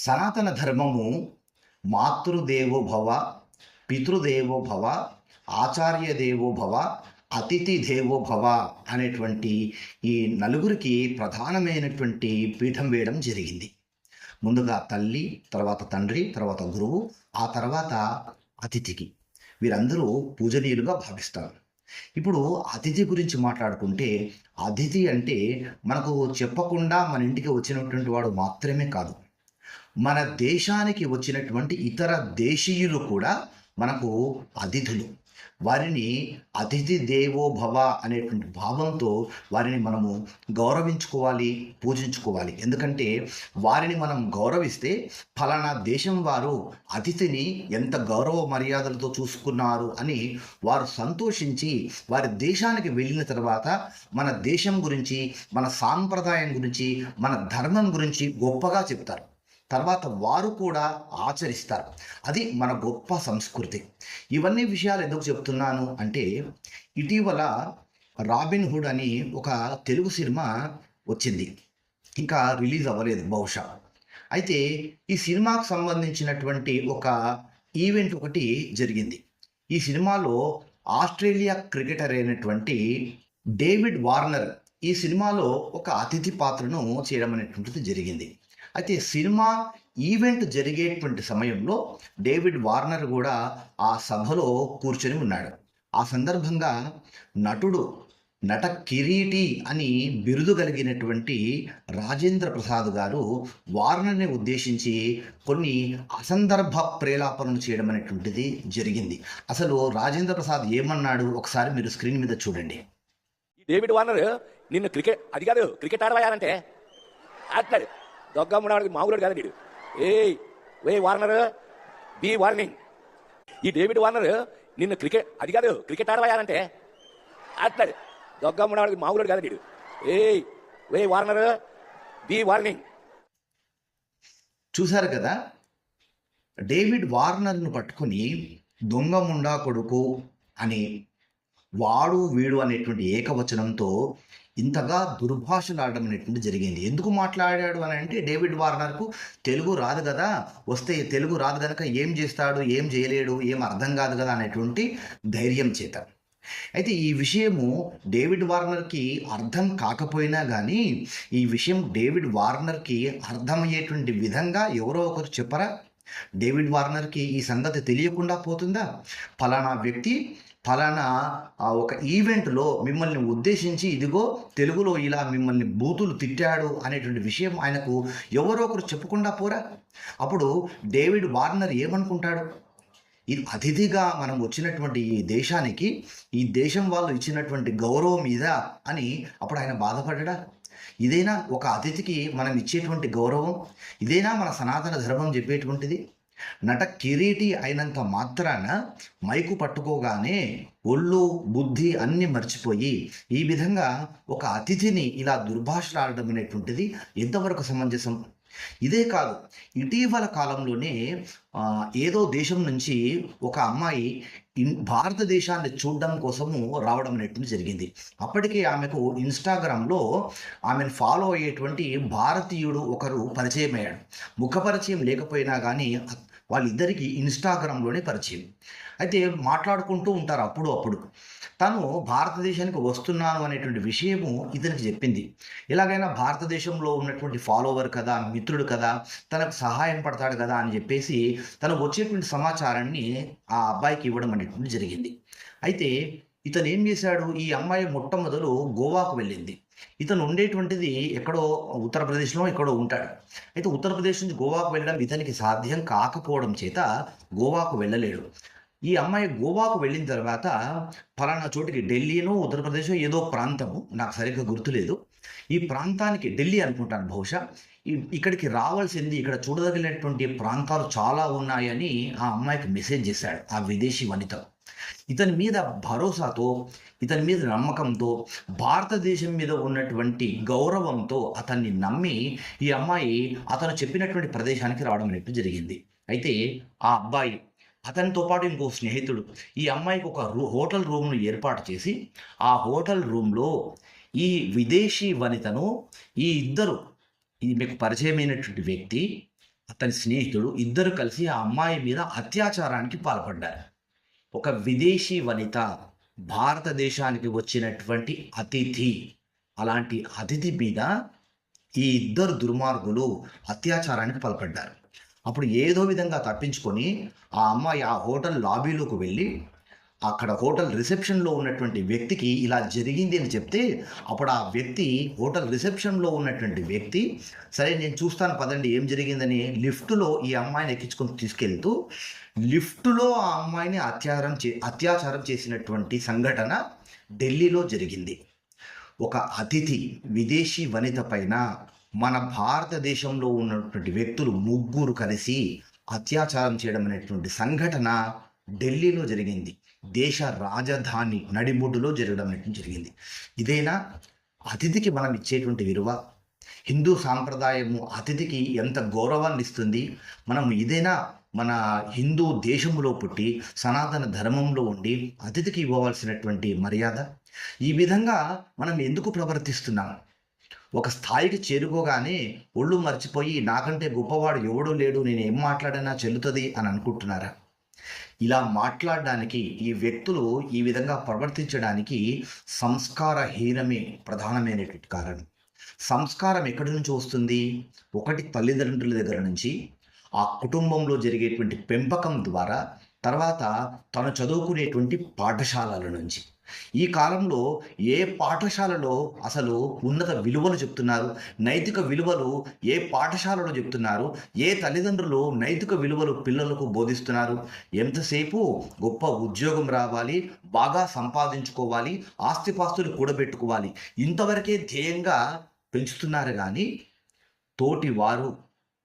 సనాతన ధర్మము మాతృదేవో భవ ఆచార్య దేవోభవ అతిథి దేవోభవ అనేటువంటి ఈ నలుగురికి ప్రధానమైనటువంటి పీఠం వేయడం జరిగింది. ముందుగా తల్లి తర్వాత తండ్రి తర్వాత గురువు ఆ తర్వాత అతిథికి. వీరందరూ పూజనీయులుగా భావిస్తారు. ఇప్పుడు అతిథి గురించి మాట్లాడుకుంటే అతిథి అంటే మనకు చెప్పకుండా మన ఇంటికి వచ్చినటువంటి వాడు మాత్రమే కాదు. మన దేశానికి వచ్చినటువంటి ఇతర దేశీయులు కూడా మనకు అతిథులు. వారిని అతిథి దేవో భవ అనేటువంటి భావంతో వారిని మనము గౌరవించుకోవాలి పూజించుకోవాలి. ఎందుకంటే వారిని మనం గౌరవిస్తే ఫలానా దేశం వారు అతిథిని ఎంత గౌరవ మర్యాదలతో చూసుకున్నారు అని వారు సంతోషించి వారి దేశానికి వెళ్ళిన తర్వాత మన దేశం గురించి మన సాంప్రదాయం గురించి మన ధర్మం గురించి గొప్పగా చెప్తారు. తర్వాత వారు కూడా ఆచరిస్తారు. అది మన గొప్ప సంస్కృతి. ఇవన్నీ విషయాలు ఎందుకు చెప్తున్నాను అంటే ఇటీవల రాబిన్ హుడ్ అని ఒక తెలుగు సినిమా వచ్చింది. ఇంకా రిలీజ్ అవ్వలేదు బహుశా. అయితే ఈ సినిమాకు సంబంధించినటువంటి ఒక ఈవెంట్ ఒకటి జరిగింది. ఈ సినిమాలో ఆస్ట్రేలియా క్రికెటర్ అయినటువంటి డేవిడ్ వార్నర్ ఈ సినిమాలో ఒక అతిథి పాత్రను చేయడం అనేటువంటిది జరిగింది. అయితే సినిమా ఈవెంట్ జరిగేటువంటి సమయంలో డేవిడ్ వార్నర్ కూడా ఆ సభలో కూర్చొని ఉన్నాడు. ఆ సందర్భంగా నటుడు నట కిరీటి అని బిరుదు కలిగినటువంటి రాజేంద్ర ప్రసాద్ గారు వార్నర్ని ఉద్దేశించి కొన్ని అసందర్భ ప్రేలాపనలు చేయడం అనేటువంటిది జరిగింది. అసలు రాజేంద్ర ప్రసాద్ ఏమన్నాడు? ఒకసారి మీరు స్క్రీన్ మీద చూడండి. డేవిడ్ వార్నర్ నిన్ను క్రికెట్ అది కాదు క్రికెట్ ఆడవాయాలంటే దొగ్గమ్మ దొగ్గమ్మడానికి మామూలు కాదు వీడు. ఏయ్ వే వార్నర్ బి వార్నింగ్. ఈ డేవిడ్ వార్నర్ నిన్ను క్రికెట్ అది కాదు క్రికెట్ ఆడవాయాలంటే అట్లాడు దొగ్గమ్మడానికి మామూలు కాదు వీడు. ఏయ్ వే వార్నర్ బి వార్నింగ్. చూశారు కదా? డేవిడ్ వార్నర్ను పట్టుకుని దొంగ ముండా కొడుకు అని వాడు వీడు అనేటువంటి ఏకవచనంతో ఇంతగా దుర్భాషలాడడం అనేటువంటి జరిగింది. ఎందుకు మాట్లాడాడు అని అంటే డేవిడ్ వార్నర్కు తెలుగు రాదు కదా వస్తే తెలుగు రాదు కనుక ఏం చేస్తాడు ఏం చేయలేడు ఏం అర్థం కాదు కదా అనేటువంటి ధైర్యం చేత. అయితే ఈ విషయము డేవిడ్ వార్నర్కి అర్థం కాకపోయినా కానీ ఈ విషయం డేవిడ్ వార్నర్కి అర్థమయ్యేటువంటి విధంగా ఎవరో ఒకరు చెప్పరా? డేవిడ్ వార్నర్కి ఈ సంగతి తెలియకుండా పోతుందా? ఫలానా వ్యక్తి ఫలానా ఆ ఒక ఈవెంట్లో మిమ్మల్ని ఉద్దేశించి ఇదిగో తెలుగులో ఇలా మిమ్మల్ని బూతులు తిట్టాడు అనేటువంటి విషయం ఆయనకు ఎవరో ఒకరు చెప్పకుండా పోరా? అప్పుడు డేవిడ్ వార్నర్ ఏమనుకుంటాడు? ఇది అతిథిగా మనం వచ్చినటువంటి ఈ దేశానికి ఈ దేశం వాళ్ళు ఇచ్చినటువంటి గౌరవం ఇదా అని అప్పుడు ఆయన బాధపడ్డా? ఇదేనా ఒక అతిథికి మనం ఇచ్చేటువంటి గౌరవం? ఇదేనా మన సనాతన ధర్మం చెప్పేటువంటిది? నట కిరీటి అయినంత మాత్రాన మైకు పట్టుకోగానే ఒళ్ళు బుద్ధి అన్నీ మర్చిపోయి ఈ విధంగా ఒక అతిథిని ఇలా దుర్భాషలాడడం అనేటువంటిది ఎంతవరకు సమంజసం? ఇదే కాదు ఇటీవల కాలంలోనే ఏదో దేశం నుంచి ఒక అమ్మాయి భారతదేశాన్ని చూడడం కోసము రావడం అనేటువంటి జరిగింది. అప్పటికే ఆమెకు ఇన్స్టాగ్రామ్లో ఆమెను ఫాలో అయ్యేటువంటి భారతీయుడు ఒకరు పరిచయం అయ్యాడు ముఖ పరిచయం లేకపోయినా కానీ వాళ్ళిద్దరికీ ఇన్స్టాగ్రామ్లోనే పరిచయం. అయితే మాట్లాడుకుంటూ ఉంటారు అప్పుడు అప్పుడు. తను భారతదేశానికి వస్తున్నాను అనేటువంటి విషయము ఇతనికి చెప్పింది. ఎలాగైనా భారతదేశంలో ఉన్నటువంటి ఫాలోవర్ కదా మిత్రుడు కదా తనకు సహాయం పడతాడు కదా అని చెప్పేసి తను వచ్చేటువంటి సమాచారాన్ని ఆ అబ్బాయికి ఇవ్వడం అనేటువంటి జరిగింది. అయితే ఇతను ఏం చేశాడు? ఈ అమ్మాయి మొట్టమొదలు గోవాకు వెళ్ళింది. ఇతను ఉండేటువంటిది ఎక్కడో ఉత్తరప్రదేశ్లో ఎక్కడో ఉంటాడు. అయితే ఉత్తరప్రదేశ్ నుంచి గోవాకు వెళ్ళడం ఇతనికి సాధ్యం కాకపోవడం చేత గోవాకు వెళ్ళలేడు. ఈ అమ్మాయి గోవాకు వెళ్ళిన తర్వాత ఫలానా చోటికి ఢిల్లీనో ఉత్తరప్రదేశ్ ఏదో ప్రాంతము నాకు సరిగ్గా గుర్తులేదు. ఈ ప్రాంతానికి ఢిల్లీ అనుకుంటాను బహుశా. ఈ- ఇక్కడికి రావాల్సింది ఇక్కడ చూడదగినటువంటి ప్రాంతాలు చాలా ఉన్నాయని ఆ అమ్మాయికి మెసేజ్ చేశాడు ఆ విదేశీ వనిత. ఇతని మీద భరోసాతో ఇతని మీద నమ్మకంతో భారతదేశం మీద ఉన్నటువంటి గౌరవంతో అతన్ని నమ్మి ఈ అమ్మాయి అతను చెప్పినటువంటి ప్రదేశానికి రావడం అనేది జరిగింది. అయితే ఆ అబ్బాయి అతనితో పాటు ఇంకో స్నేహితుడు ఈ అమ్మాయికి ఒక రూ హోటల్ రూమ్ను ఏర్పాటు చేసి ఆ హోటల్ రూమ్లో ఈ విదేశీ వనితను ఈ ఇద్దరు ఈ మీకు పరిచయమైనటువంటి వ్యక్తి అతని స్నేహితుడు ఇద్దరు కలిసి ఆ అమ్మాయి మీద అత్యాచారానికి పాల్పడ్డారు. ఒక విదేశీ వనిత భారతదేశానికి వచ్చినటువంటి అతిథి అలాంటి అతిథి మీద ఈ ఇద్దరు దుర్మార్గులు అత్యాచారానికి పాల్పడ్డారు. అప్పుడు ఏదో విధంగా తప్పించుకొని ఆ అమ్మాయి ఆ హోటల్ లాబీలోకి వెళ్ళి అక్కడ హోటల్ రిసెప్షన్లో ఉన్నటువంటి వ్యక్తికి ఇలా జరిగింది అని చెప్తే అప్పుడు ఆ వ్యక్తి హోటల్ రిసెప్షన్లో ఉన్నటువంటి వ్యక్తి సరే నేను చూస్తాను పదండి ఏం జరిగిందని లిఫ్ట్లో ఈ అమ్మాయిని ఎక్కించుకొని తీసుకెళ్తూ లిఫ్ట్లో ఆ అమ్మాయిని అత్యాచారం చే అత్యాచారం చేసినటువంటి సంఘటన ఢిల్లీలో జరిగింది. ఒక అతిథి విదేశీ వనిత పైన మన భారతదేశంలో ఉన్నటువంటి వ్యక్తులు ముగ్గురు కలిసి అత్యాచారం చేయడం అనేటువంటి సంఘటన ఢిల్లీలో జరిగింది. దేశ రాజధాని నడిబొడ్డులో జరగడం అనేది జరిగింది? ఇదేనా? అతిథికి మనం ఇచ్చేటువంటి విలువ? హిందూ సాంప్రదాయము అతిథికి ఎంత గౌరవాన్ని ఇస్తుంది? మనం ఇదైనా? మన హిందూ దేశంలో పుట్టి సనాతన ధర్మంలో ఉండి అతిథికి ఇవ్వవలసినటువంటి మర్యాద? ఈ విధంగా మనం ఎందుకు ప్రవర్తిస్తున్నాం? ఒక స్థాయికి చేరుకోగానే ఒళ్ళు మర్చిపోయి నాకంటే గొప్పవాడు ఎవడూ లేడు నేను ఏం మాట్లాడినా చెల్లుతుంది అని అనుకుంటున్నారా? ఇలా మాట్లాడడానికి ఈ వ్యక్తులు ఈ విధంగా ప్రవర్తించడానికి సంస్కారహీనమే ప్రధానమైనటువంటి కారణం. సంస్కారం ఎక్కడి నుంచి వస్తుంది? ఒకటి తల్లిదండ్రుల దగ్గర నుంచి ఆ కుటుంబంలో జరిగేటువంటి పెంపకం ద్వారా తర్వాత తను చదువుకునేటువంటి పాఠశాలల నుంచి. ఈ కాలంలో ఏ పాఠశాలలో అసలు ఉన్నత విలువలు చెప్తున్నారు? నైతిక విలువలు ఏ పాఠశాలలో చెప్తున్నారు? ఏ తల్లిదండ్రులు నైతిక విలువలు పిల్లలకు బోధిస్తున్నారు? ఎంతసేపు గొప్ప ఉద్యోగం రావాలి బాగా సంపాదించుకోవాలి ఆస్తిపాస్తులు కూడబెట్టుకోవాలి ఇంతవరకే ధ్యేయంగా పెంచుతున్నారు కానీ తోటి వారు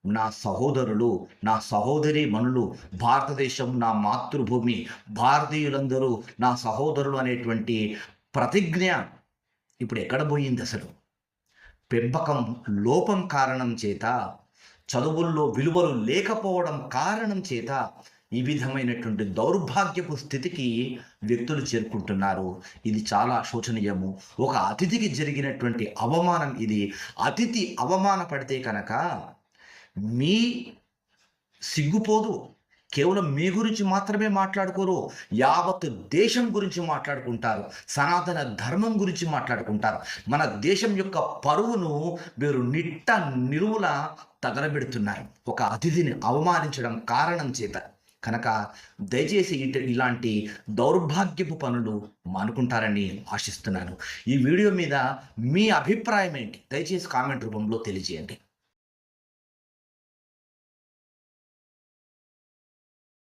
నా సహోదరులు నా సహోదరి మనులు భారతదేశం నా మాతృభూమి భారతీయులందరూ నా సహోదరులు అనేటువంటి ప్రతిజ్ఞ ఇప్పుడు ఎక్కడ పోయింది అసలు? పెంపకం లోపం కారణం చేత చదువుల్లో విలువలు లేకపోవడం కారణం చేత ఈ విధమైనటువంటి దౌర్భాగ్యపు స్థితికి వ్యక్తులు చేరుకుంటున్నారు. ఇది చాలా శోచనీయము. ఒక అతిథికి జరిగినటువంటి అవమానం ఇది. అతిథి అవమానపడితే కనుక మీ సిగ్గుపోదు. కేవలం మీ గురించి మాత్రమే మాట్లాడుకోరు. యావత్ దేశం గురించి మాట్లాడుకుంటారు. సనాతన ధర్మం గురించి మాట్లాడుకుంటారు. మన దేశం యొక్క పరువును మీరు నిట్ట నిలువుల తగలబెడుతున్నారు. ఒక అతిథిని అవమానించడం కారణం చేత. కనుక దయచేసి ఇలాంటి దౌర్భాగ్యపు పనులు మానుకుంటారని ఆశిస్తున్నాను. ఈ వీడియో మీద మీ అభిప్రాయం ఏంటి? దయచేసి కామెంట్ రూపంలో తెలియజేయండి.